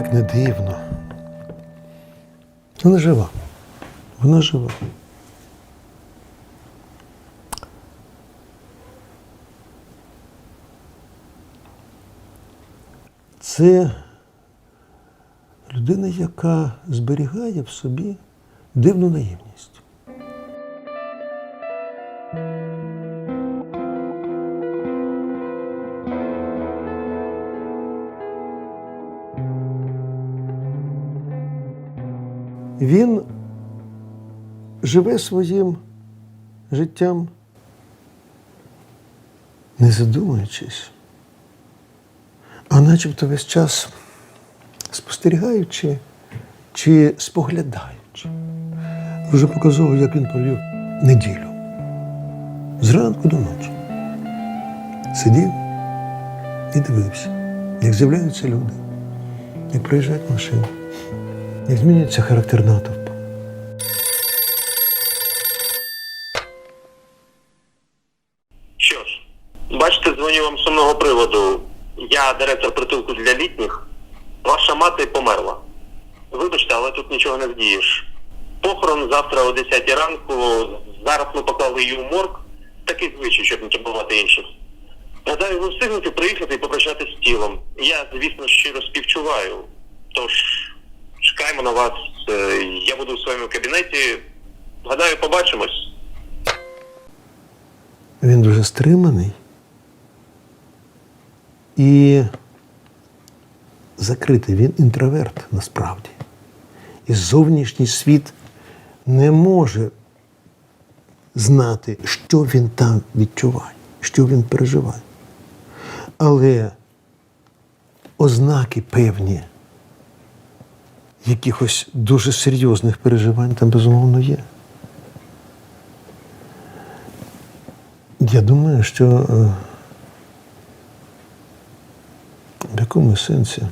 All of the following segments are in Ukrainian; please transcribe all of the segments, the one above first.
Як не дивно. Вона жива. Вона жива. Це людина, яка зберігає в собі дивну наївність. Він живе своїм життям, не задумуючись, а начебто весь час спостерігаючи чи споглядаючи. Вже показував, як він провів неділю. Зранку до ночі. Сидів і дивився, як з'являються люди, як проїжджають машини, як змінюється характер натовпу. Що ж, бачите, дзвоню вам з сумного приводу. Я директор притулку для літніх. Ваша мати померла. Вибачте, але тут нічого не вдієш. Похорон завтра о 10 ранку. Зараз ми поклали її у морг. Такий звичай, щоб не турбувати інших. Гадаю, ви встигнете приїхати і попрощатися з тілом. Я, звісно, щиро співчуваю. Тож чекаємо на вас. Е, Я буду в своєму кабінеті. Гадаю, побачимось. Він дуже стриманий і закритий. Він інтроверт насправді. І зовнішній світ не може знати, що він там відчуває, що він переживає. Але ознаки певні якихось дуже серйозних переживань там безумовно є. Я думаю, що е, в якомусь сенсі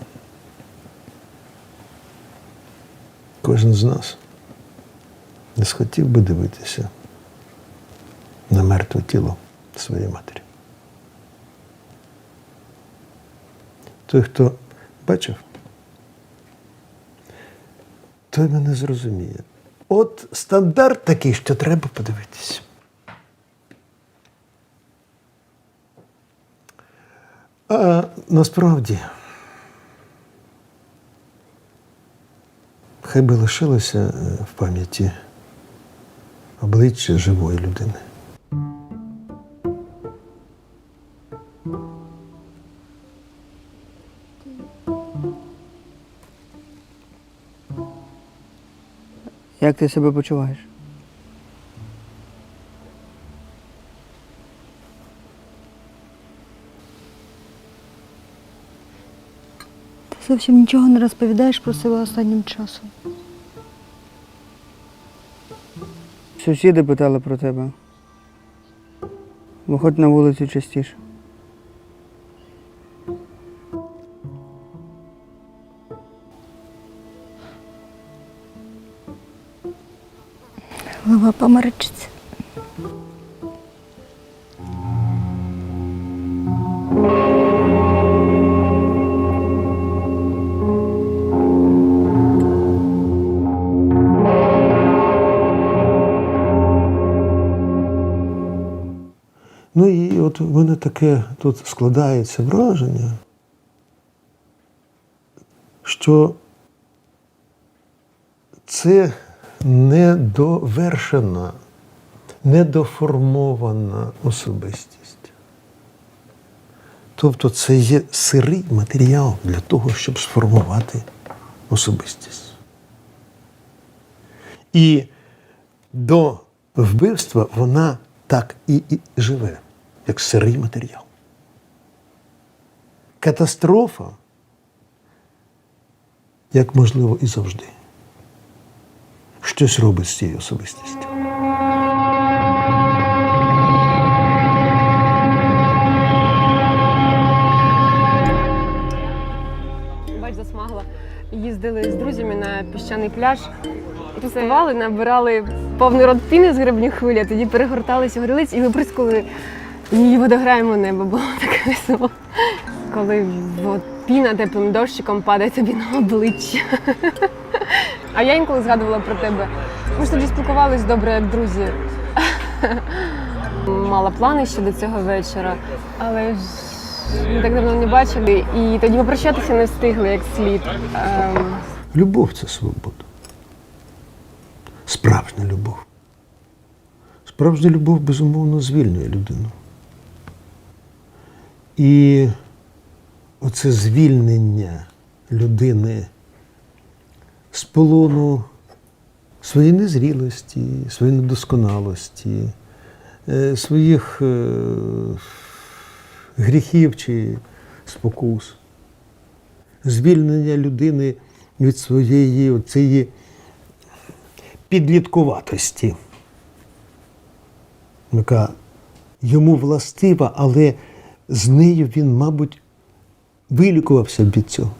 кожен з нас не схотів би дивитися на мертве тіло своєї матері. Той, хто бачив, той мене зрозуміє. От стандарт такий, що треба подивитися. А насправді, хай би лишилося е, в пам'яті обличчя живої людини. Як ти себе почуваєш? Ти зовсім нічого не розповідаєш про себе останнім часом. Сусіди питали про тебе. Виходь на вулицю частіше. Голова помаричиться. Ну і от в мене таке тут складається враження, що це недовершена, недоформована особистість. Тобто це є сирий матеріал для того, щоб сформувати особистість. І до вбивства вона так і, і живе, як сирий матеріал. Катастрофа, як можливо і завжди, щось робить з цією особистістю. Бач, засмагла. Їздили з друзями на піщаний пляж, тусували, набирали повний рот піни з грибних хвиль, а тоді перегорталися горілиць і виприскували І водограємо небо було таке весело. Коли от, піна теплим дощиком падає тобі на обличчя. А я інколи згадувала про тебе. Ми ж тоді спілкувались добре, як друзі. Мала плани щодо цього вечора, але ж ми так давно не бачили, і тоді попрощатися не встигли як слід. Ем, Любов це свобода. Справжня любов. Справжня любов, безумовно, звільнює людину. І оце звільнення людини з полону своєї незрілості, своєї недосконалості, е, своїх е, гріхів чи спокус звільнення людини від своєї цієї підліткуватості, яка йому властива, але з нею він, мабуть, вилікувався від цього.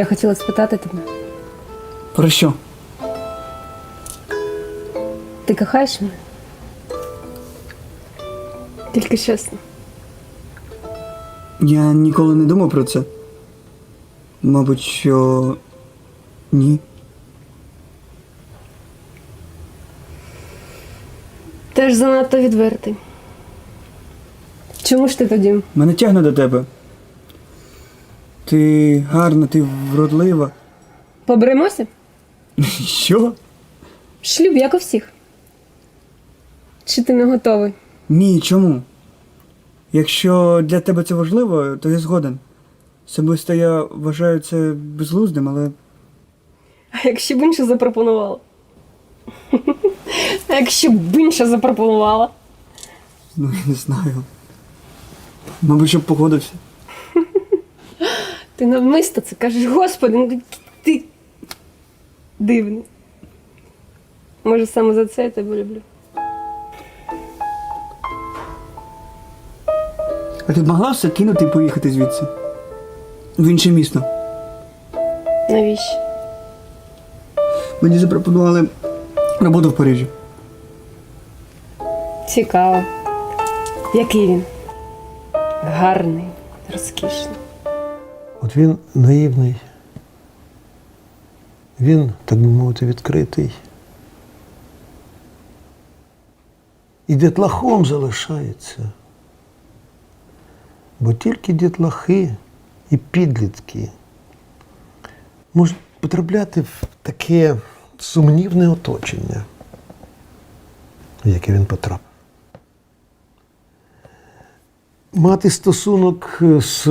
Я хотіла спитати тебе, Про що? ти кохаєш мене? Тільки чесно. Я ніколи не думав про це. Мабуть, що ні. Теж занадто відвертий. Чому ж ти тоді? Мене тягне до тебе. Ти гарна, ти вродлива. Поберемося? Що? Шлюб, як у всіх. Чи ти не готовий? Ні, чому? Якщо для тебе це важливо, то я згоден. Особисто я вважаю це безглуздим, але А якщо б інша запропонувала? А якщо б інша запропонувала? ну я не знаю. Мабуть, щоб погодився. Ти навмисто це кажеш, господи, ну ти- дивний. Може, саме за це я тебе люблю. А ти б могла все кинути і поїхати звідси? В інше місто. Навіщо? Мені запропонували роботу в Парижі. Цікаво. Який він? Гарний, розкішний. От він наївний, він, так би мовити, відкритий. І дітлахом залишається. Бо тільки дітлахи і підлітки можуть потрапляти в таке сумнівне оточення, в яке він потрапив. Мати стосунок з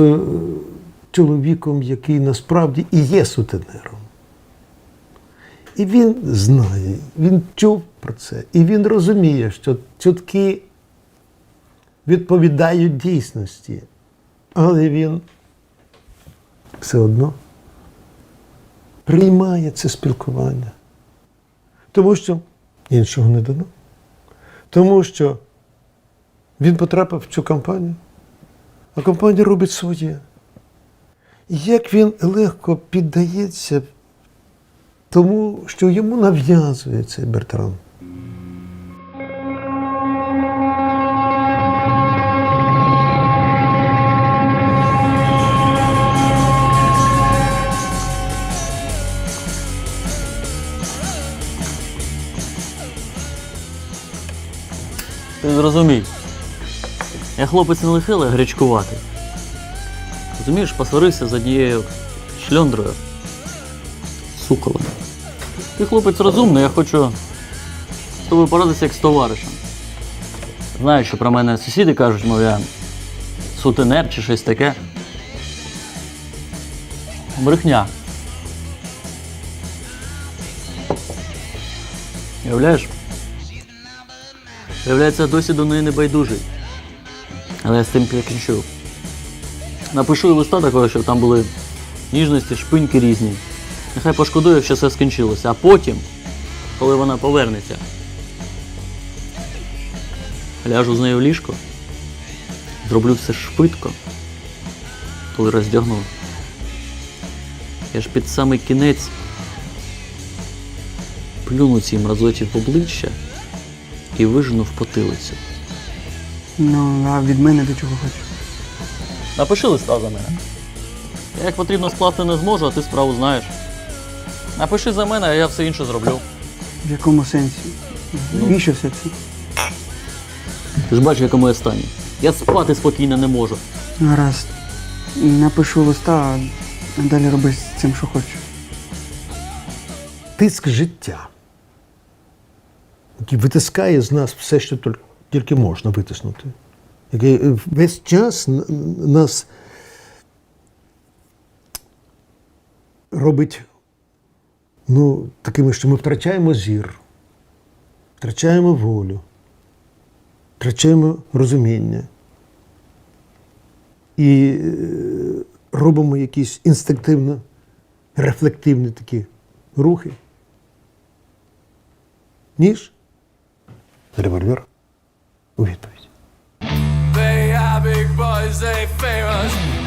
чоловіком, який насправді і є сутенером. І він знає, він чув про це, і він розуміє, що чутки відповідають дійсності. Але він все одно приймає це спілкування. Тому що іншого не дано. Тому що він потрапив в цю компанію, а компанія робить своє. Як він легко піддається тому, що йому нав'язує цей Бертран. Ти зрозумій. Я хлопець не лихий, але гречкуватий. Розумієш, посварився з однією шльондрою. Суколом. Ти хлопець розумний, я хочу з тобою порадитися як з товаришем. Знаю, що про мене сусіди кажуть, мов я сутенер чи щось таке. Брехня. Уявляєш? Виявляється, досі до неї не байдужий. Але я з тим покінчу. Напишу їй листа такого, щоб там були ніжності, шпиньки різні. Нехай пошкодує, якщо все скінчилося. А потім, коли вона повернеться, ляжу з нею в ліжко, зроблю все швидко, коли роздягну. Я ж під самий кінець плюну цій мразоті в обличчя і вижену в потилицю. Ну, а від мене до чого хочеш? Напиши листа за мене. Я як потрібно скласти не зможу, а ти справу знаєш. Напиши за мене, а я все інше зроблю. В якому сенсі? Навіщо все це? Ти ж бачиш, якому я стані. Я спати спокійно не можу. Гаразд. Напишу листа, а далі роби з цим, що хочеш. Тиск життя, який витискає з нас все, що тільки можна витиснути. Який е, весь час нас робить ну, такими, що ми втрачаємо зір, втрачаємо волю, втрачаємо розуміння. І е, робимо якісь інстинктивно рефлективні такі рухи. Ніж, револьвер у відповідь. Cause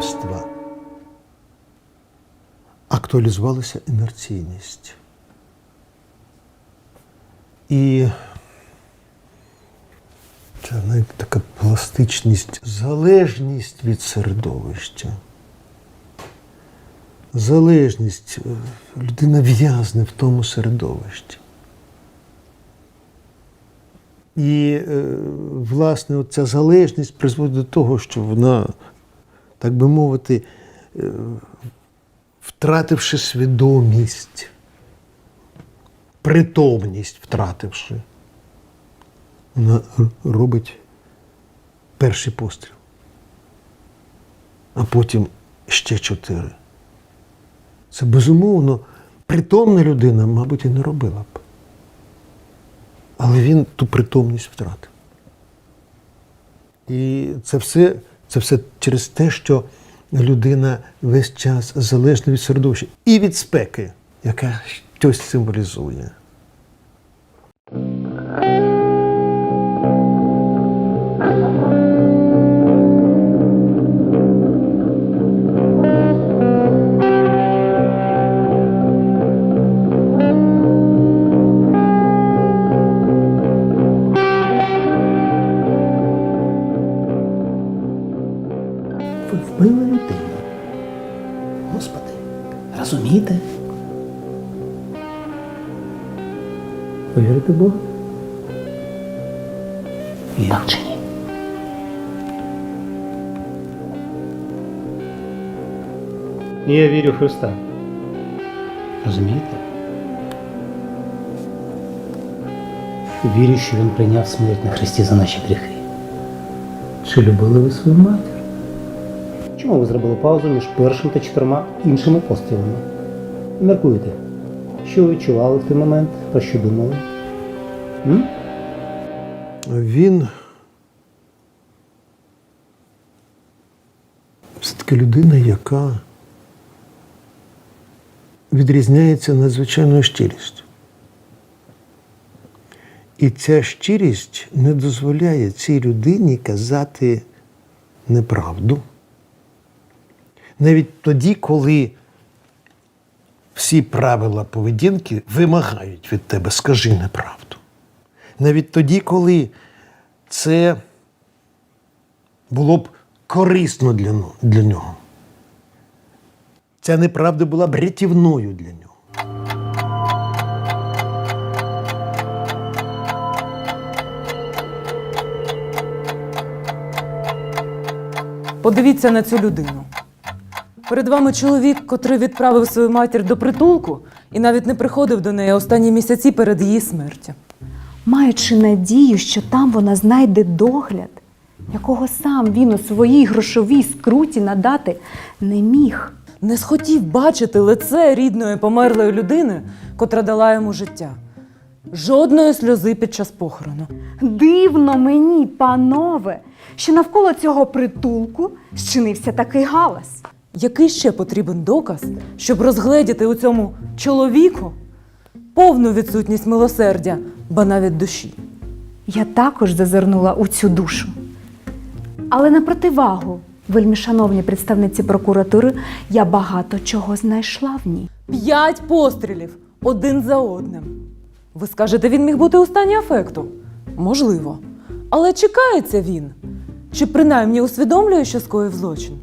До актуалізувалася інерційність. І це знаєте, така пластичність, залежність від середовища. Залежність. е, Людина в'язне в тому середовищі. І, е, власне, ця залежність призводить до того, що вона, так би мовити, е, втративши свідомість, притомність втративши, вона робить перший постріл, а потім ще чотири. Це безумовно притомна людина, мабуть, і не робила б. Але він ту притомність втратив. І це все, це все через те, що людина весь час залежна від середовища і від спеки, яка щось символізує. вбили людину. Господи, розумієте? Ви вірите в Бога? Вірю чи ні? Я вірю в Христа. Розумієте? Вірю, що Він прийняв смерть на Христі за наші гріхи. Чи любили ви свою матір? Чому ви зробили паузу між першим та чотирма іншими пострілами? Міркуйте, що відчували в той момент, про що думали? М? Він все-таки людина, яка відрізняється надзвичайною щирістю. І ця щирість не дозволяє цій людині казати неправду. Навіть тоді, коли всі правила поведінки вимагають від тебе, скажи неправду. Навіть тоді, коли це було б корисно для, для нього. Ця неправда була б рятівною для нього. Подивіться на цю людину. Перед вами чоловік, котрий відправив свою матір до притулку і навіть не приходив до неї останні місяці перед її смертю. маючи надію, що там вона знайде догляд, якого сам він у своїй грошовій скруті надати не міг. Не схотів бачити лице рідної померлої людини, котра дала йому життя. Жодної сльози під час похорону. Дивно мені, панове, що навколо цього притулку щинився такий галас. Який ще потрібен доказ, щоб розгледіти у цьому чоловіку повну відсутність милосердя, ба навіть душі? Я також зазирнула у цю душу. Але на противагу, вельми шановні представниці прокуратури, я багато чого знайшла в ній. П'ять пострілів один за одним. Ви скажете, він міг бути у стані афекту? Можливо. Але чекається він? Чи принаймні усвідомлює, що скоїв злочин?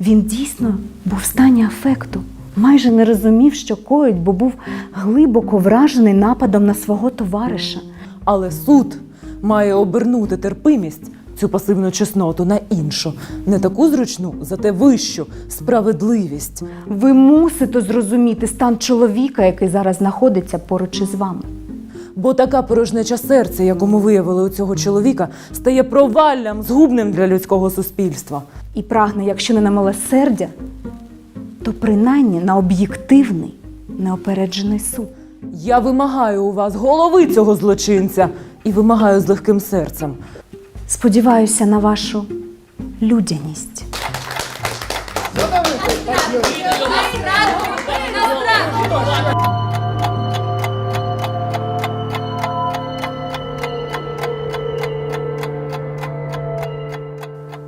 Він дійсно був в стані афекту, майже не розумів, що коїть, бо був глибоко вражений нападом на свого товариша. Але суд має обернути терпимість, цю пасивну чесноту на іншу, не таку зручну, зате вищу справедливість. Ви мусите зрозуміти стан чоловіка, який зараз знаходиться поруч із вами. Бо така порожнеча серця, яку ми виявили у цього чоловіка, стає проваллям згубним для людського суспільства. І прагне, якщо не на милосердя, то принаймні на об'єктивний, неопереджений суд. Я вимагаю у вас голови цього злочинця і вимагаю з легким серцем. Сподіваюся на вашу людяність.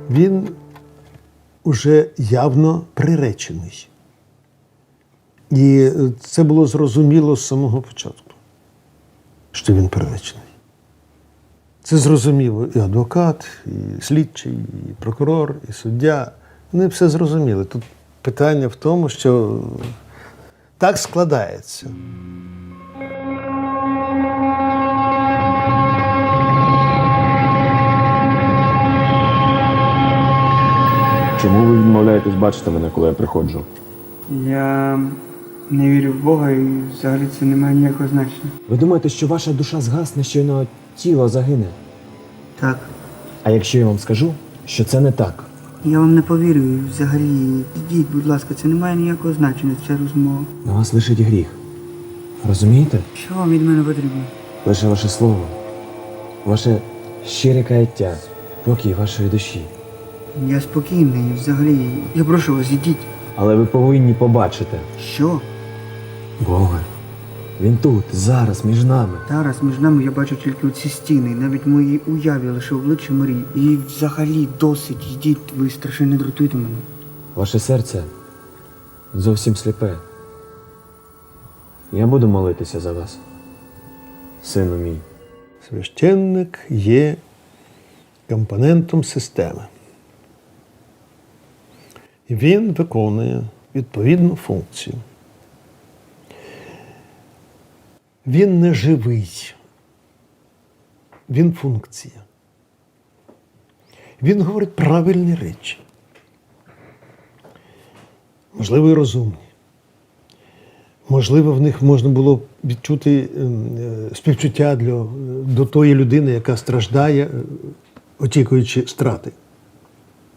Він уже явно приречений. І е, це було зрозуміло з самого початку, що він приречений. Це зрозуміло і адвокат, і слідчий, і прокурор, і суддя. Вони все зрозуміли. Тут питання в тому, що так складається. Чому ви відмовляєтесь бачити мене, коли я приходжу? Я не вірю в Бога і взагалі це не має ніякого значення. Ви думаєте, що ваша душа згасне, щойно тіло загине? Так, А якщо я вам скажу, що це не так? я вам не повірю і взагалі. Ідіть, будь ласка, це не має ніякого значення, ця розмова. На вас лишить гріх. Розумієте? Що вам від мене потрібно? Лише ваше слово, ваше щире каяття, покій вашої душі. Я спокійний, взагалі. Я прошу вас, ідіть. Але ви повинні побачити Що? Бога. Він тут, зараз, між нами. Зараз між нами я бачу тільки оці стіни, навіть в моїй уяві лише обличчя Марії. І взагалі досить, йдіть, ви страшенно не дратуйте мене. Ваше серце зовсім сліпе. Я буду молитися за вас, сину мій. Священник є компонентом системи. Він виконує відповідну функцію. Він не живий. Він функція. Він говорить правильні речі. Можливо, і розумні. Можливо, в них можна було відчути ем, е, співчуття для, до тої людини, яка страждає, е, очікуючи страти.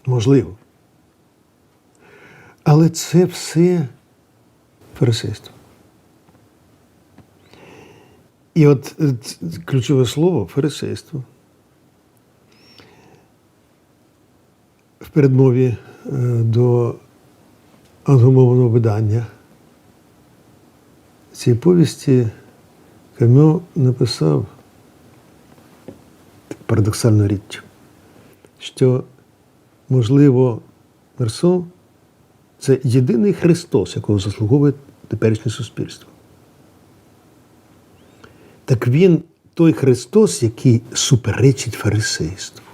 Можливо. Але це все фарисейство. І от е, ключове слово фарисейство. В передмові е, до англомовного видання цієї повісті Кам'о написав парадоксальну річ, що, можливо, Мерсо це єдиний Христос, якого заслуговує теперішнє суспільство. Так він той Христос, який суперечить фарисейству.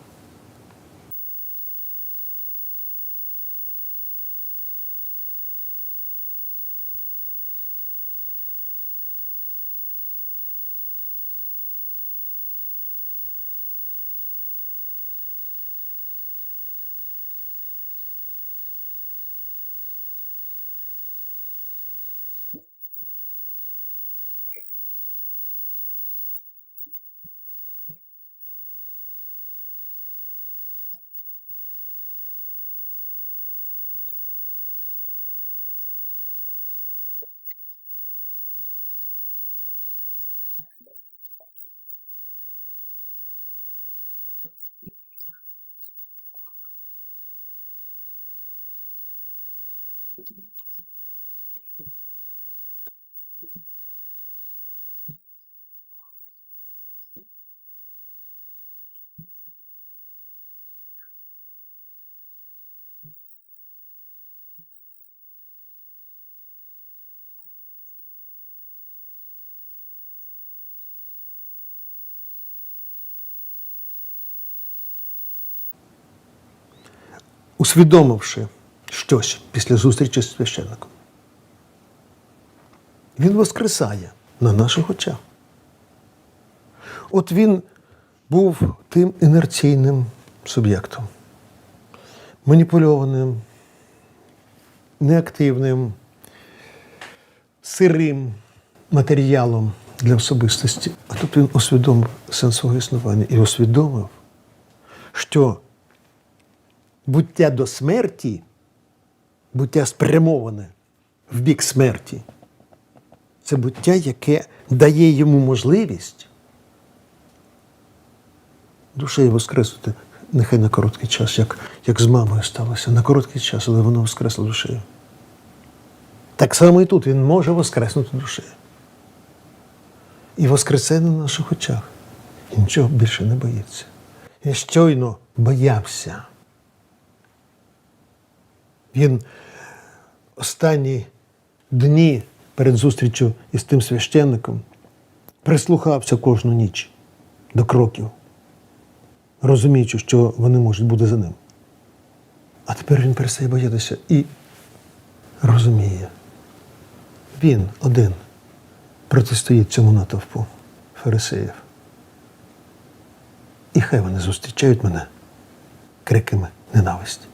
Усвідомивши щось після зустрічі з священником, він воскресає на наших очах. От він був тим інерційним суб'єктом, маніпульованим, неактивним, сирим матеріалом для особистості. А тут він усвідомив сенс свого існування і усвідомив, що буття до смерті, буття спрямоване в бік смерті, це буття, яке дає йому можливість душею воскреснути нехай на короткий час, як, як з мамою сталося, на короткий час, але вона воскресла душею. Так само і тут він може воскреснути душею. І воскресе на наших очах. І нічого більше не боїться. Я щойно боявся. Він останні дні перед зустрічю із тим священником прислухався кожну ніч до кроків, розуміючи, що вони можуть бути за ним. А тепер він перестає боятися і розуміє. Він один протистоїть цьому натовпу фарисеїв. І хай вони зустрічають мене криками ненависті.